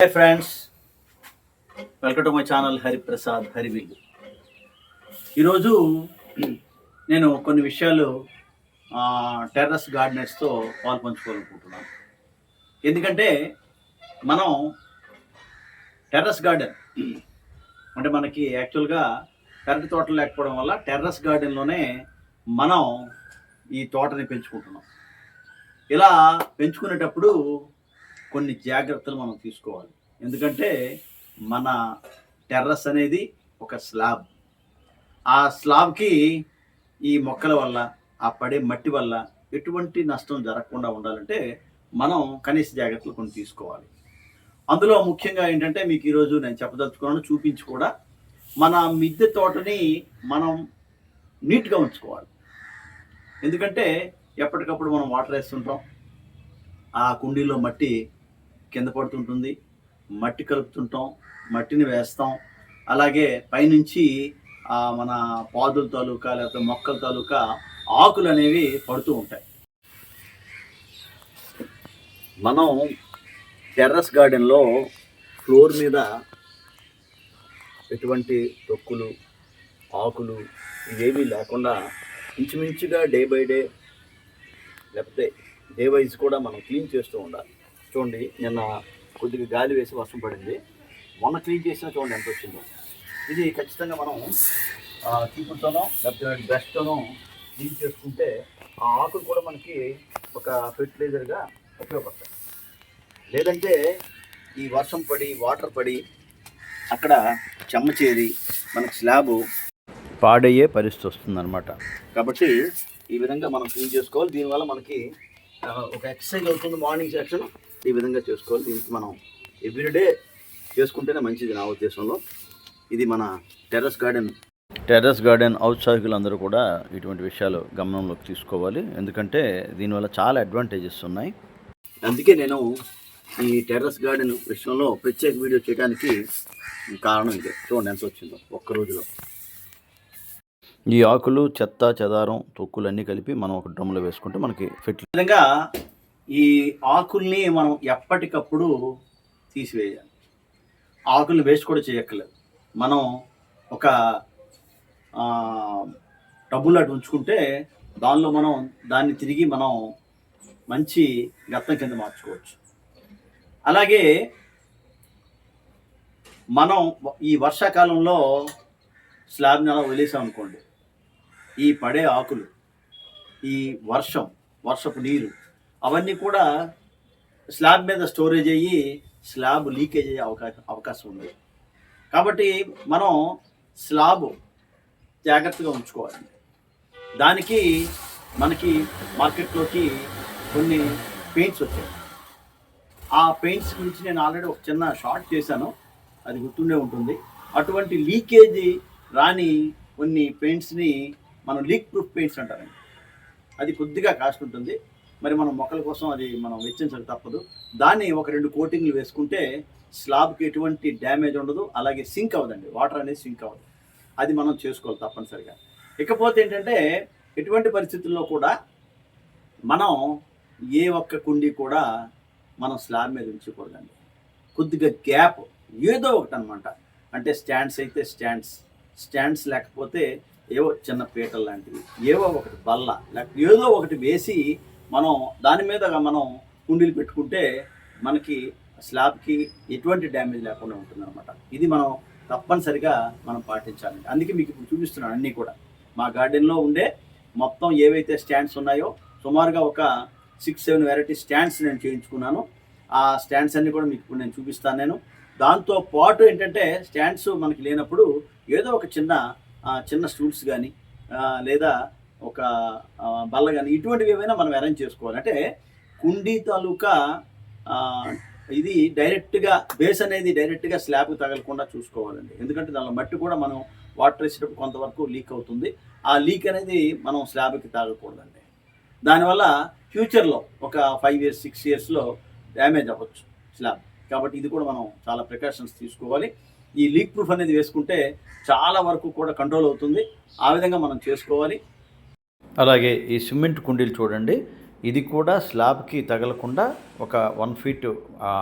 Hi friends welcome to my channel Hariprasad హరివి ఈరోజు నేను కొన్ని విషయాలు టెర్రస్ గార్డెనర్స్తో పాలు పంచుకోవాలనుకుంటున్నాను. ఎందుకంటే మనం టెర్రస్ గార్డెన్ అంటే మనకి యాక్చువల్గా పెరటి తోటలు లేకపోవడం వల్ల టెర్రస్ గార్డెన్లోనే మనం ఈ తోటని పెంచుకుంటున్నాం. ఇలా పెంచుకునేటప్పుడు కొన్ని జాగ్రత్తలు మనం తీసుకోవాలి. ఎందుకంటే మన టెర్రస్ అనేది ఒక స్లాబ్. ఆ స్లాబ్కి ఈ మొక్కల వల్ల ఆ పడే మట్టి వల్ల ఎటువంటి నష్టం జరగకుండా ఉండాలంటే మనం కనీస జాగ్రత్తలు కొన్ని తీసుకోవాలి. అందులో ముఖ్యంగా ఏంటంటే మీకు ఈరోజు నేను చెప్పదలుచుకున్నాను చూపించి కూడా మన మిద్దె తోటని మనం నీట్గా ఉంచుకోవాలి. ఎందుకంటే ఎప్పటికప్పుడు మనం వాటర్ వేస్తుంటాం. ఆ కుండీలో మట్టి కింద పడుతుంటుంది. మట్టి కలుపుతుంటాం మట్టిని వేస్తాం. అలాగే పైనుంచి మన పాదుల తాలూకా లేకపోతే మొక్కల తాలూకా ఆకులు అనేవి పడుతూ ఉంటాయి. మనం టెర్రస్ గార్డెన్లో ఫ్లోర్ మీద ఎటువంటి తొక్కులు ఆకులు ఇవేమీ లేకుండా ఇంచుమించుగా డే బై డే లేకపోతే డే వైజ్ కూడా మనం క్లీన్ చేస్తూ ఉండాలి. చూడండి నిన్న కొద్దిగా గాలి వేసి వర్షం పడింది. మొన్న క్లీన్ చేసినా చూడండి ఎంత వచ్చిందో. ఇది ఖచ్చితంగా మనం చీపుడుతోనో లేకపోతే బ్రష్తోనో క్లీన్ చేసుకుంటే ఆ ఆకులు కూడా మనకి ఒక ఫెర్టిలైజర్గా ఉపయోగపడతాయి. లేదంటే ఈ వర్షం పడి వాటర్ పడి అక్కడ చెమ్మ చేరి మనకి స్లాబ్ పాడయ్యే పరిస్థితి వస్తుందన్నమాట. కాబట్టి ఈ విధంగా మనం క్లీన్ చేసుకోవాలి. దీనివల్ల మనకి ఒక ఎక్సర్సైజ్ అవుతుంది మార్నింగ్ సెక్షన్ ఈ విధంగా చేసుకోవాలి. దీనికి మనం ఎవ్రీడే చేసుకుంటేనే మంచిది నా ఉద్దేశంలో. ఇది మన టెర్రస్ గార్డెన్ టెర్రస్ గార్డెన్ ఔత్సాహికులు అందరూ కూడా ఇటువంటి విషయాలు గమనంలోకి తీసుకోవాలి. ఎందుకంటే దీనివల్ల చాలా అడ్వాంటేజెస్ ఉన్నాయి. అందుకే నేను ఈ టెర్రస్ గార్డెన్ విషయంలో ప్రత్యేక వీడియో చేయడానికి కారణం ఇదే. చూడండి ఎంత వచ్చిందో ఒక్క రోజులో. ఈ ఆకులు చెత్త చెదారం తొక్కులు అన్నీ కలిపి మనం ఒక డ్రమ్లో వేసుకుంటే మనకి ఫిట్ విధంగా ఈ ఆకుల్ని మనం ఎప్పటికప్పుడు తీసివేయాలి. ఆకుల్ని వేస్ట్ కూడా చేయక్కర్లేదు. మనం ఒక డబ్బులు అటు ఉంచుకుంటే దానిలో మనం దాన్ని తిరిగి మనం మంచి గత్తం కింద మార్చుకోవచ్చు. అలాగే మనం ఈ వర్షాకాలంలో స్లాబ్ని అలా వదిలేసామనుకోండి ఈ పడే ఆకులు ఈ వర్షం వర్షపు నీరు అవన్నీ కూడా స్లాబ్ మీద స్టోరేజ్ అయ్యి స్లాబ్ లీకేజ్ అయ్యే అవకాశం అవకాశం ఉంది కాబట్టి మనం స్లాబ్ జాగ్రత్తగా ఉంచుకోవాలి. దానికి మనకి మార్కెట్లోకి కొన్ని పెయింట్స్ వచ్చాయి. ఆ పెయింట్స్ గురించి నేను ఆల్రెడీ ఒక చిన్న షార్ట్ చేశాను. అది గుర్తుండే ఉంటుంది. అటువంటి లీకేజీ రాని కొన్ని పెయింట్స్ని మనం లీక్ ప్రూఫ్ పెయింట్స్ అంటారండి. అది కొద్దిగా కాస్ట్ ఉంటుంది. మరి మనం మొక్కల కోసం అది మనం వెచ్చించక తప్పదు. దాన్ని ఒక రెండు కోటింగ్లు వేసుకుంటే స్లాబ్కి ఎటువంటి డ్యామేజ్ ఉండదు అలాగే సింక్ అవ్వదండి. వాటర్ అనేది సింక్ అవ్వదు. అది మనం చేసుకోవాలి తప్పనిసరిగా. ఇకపోతే ఏంటంటే ఎటువంటి పరిస్థితుల్లో కూడా మనం ఏ ఒక్క కుండీ కూడా మనం స్లాబ్ మీద ఉంచకూడదండి. కొద్దిగా గ్యాప్ ఏదో ఒకటి అనమాట అంటే స్టాండ్స్ అయితే స్టాండ్స్ స్టాండ్స్ లేకపోతే ఏవో చిన్న పీటలు లాంటివి ఏవో ఒకటి బల్ల లేకపోతే ఏదో ఒకటి వేసి మనం దాని మీద మనం కుండీలు పెట్టుకుంటే మనకి స్లాబ్కి ఎటువంటి డ్యామేజ్ లేకుండా ఉంటుందన్నమాట. ఇది మనం తప్పనిసరిగా మనం పాటించాలి. అందుకే మీకు ఇప్పుడు చూపిస్తున్నాను అన్నీ కూడా. మా గార్డెన్లో ఉండే మొత్తం ఏవైతే స్టాండ్స్ ఉన్నాయో సుమారుగా ఒక సిక్స్ సెవెన్ వెరైటీ స్టాండ్స్ నేను చేయించుకున్నాను. ఆ స్టాండ్స్ అన్నీ కూడా మీకు ఇప్పుడు నేను చూపిస్తాను నేను. దాంతో పాటు ఏంటంటే స్టాండ్స్ మనకి లేనప్పుడు ఏదో ఒక చిన్న చిన్న స్టూల్స్ కానీ లేదా ఒక బల్ల కానీ ఇటువంటివి ఏమైనా మనం అరేంజ్ చేసుకోవాలి. అంటే కుండీ తాలూకా ఇది డైరెక్ట్గా బేస్ అనేది డైరెక్ట్గా స్లాబ్కి తగలకుండా చూసుకోవాలండి. ఎందుకంటే దానిలో మట్టి కూడా మనం వాటర్ వేసేటప్పుడు కొంతవరకు లీక్ అవుతుంది. ఆ లీక్ అనేది మనం స్లాబ్కి తాగకూడదండి. దానివల్ల ఫ్యూచర్లో ఒక ఫైవ్ ఇయర్స్ సిక్స్ ఇయర్స్లో డ్యామేజ్ అవ్వచ్చు స్లాబ్ కాబట్టి ఇది కూడా మనం చాలా ప్రికాషన్స్ తీసుకోవాలి. ఈ లీక్ ప్రూఫ్ అనేది వేసుకుంటే చాలా వరకు కూడా కంట్రోల్ అవుతుంది. ఆ విధంగా మనం చేసుకోవాలి. అలాగే ఈ సిమెంట్ కుండీలు చూడండి. ఇది కూడా స్లాబ్కి తగలకుండా ఒక వన్ ఫీట్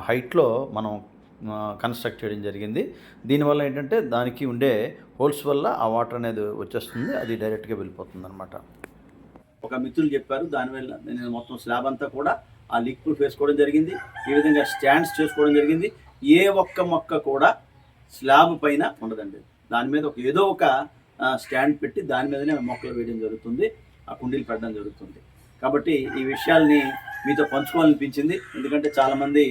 హైట్లో మనం కన్స్ట్రక్ట్ చేయడం జరిగింది. దీనివల్ల ఏంటంటే దానికి ఉండే హోల్స్ వల్ల ఆ వాటర్ అనేది వచ్చేస్తుంది అది డైరెక్ట్గా వెళ్ళిపోతుంది అనమాట ఒక మిత్రులు చెప్పారు దానివల్ల నేను మొత్తం స్లాబ్ అంతా కూడా ఆ లీక్ ప్రూఫ్ వేసుకోవడం జరిగింది. ఈ విధంగా స్టాండ్స్ చేసుకోవడం జరిగింది. ఏ ఒక్క మొక్క కూడా స్లాబ్ పైన ఉండదండి. దాని మీద ఒక ఏదో ఒక స్టాండ్ పెట్టి దాని మీదనే మొక్కలు వేయడం జరుగుతుంది. ఆ కుండీలు పెట్టడం జరుగుతుంది. కాబట్టి ఈ విషయాల్ని మీతో పంచుకోవాలనిపించింది. ఎందుకంటే చాలామంది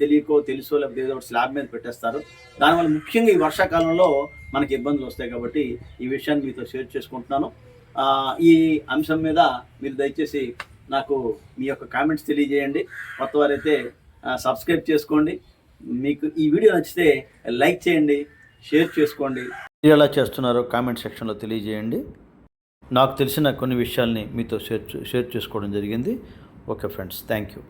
తెలియకో తెలుసో లేకపోతే ఏదో ఒకటి స్లాబ్ మీద పెట్టేస్తారు. దానివల్ల ముఖ్యంగా ఈ వర్షాకాలంలో మనకి ఇబ్బందులు వస్తాయి కాబట్టి ఈ విషయాన్ని మీతో షేర్ చేసుకుంటున్నాను. ఈ అంశం మీద మీరు దయచేసి నాకు మీ యొక్క కామెంట్స్ తెలియజేయండి. కొత్త వారైతే సబ్స్క్రైబ్ చేసుకోండి. మీకు ఈ వీడియో నచ్చితే లైక్ చేయండి షేర్ చేసుకోండి. మీరు ఎలా చేస్తున్నారో కామెంట్ సెక్షన్లో తెలియజేయండి. నాకు తెలిసిన కొన్ని విషయాల్ని మీతో షేర్ షేర్ చేసుకోవడం జరిగింది. Okay friends thank you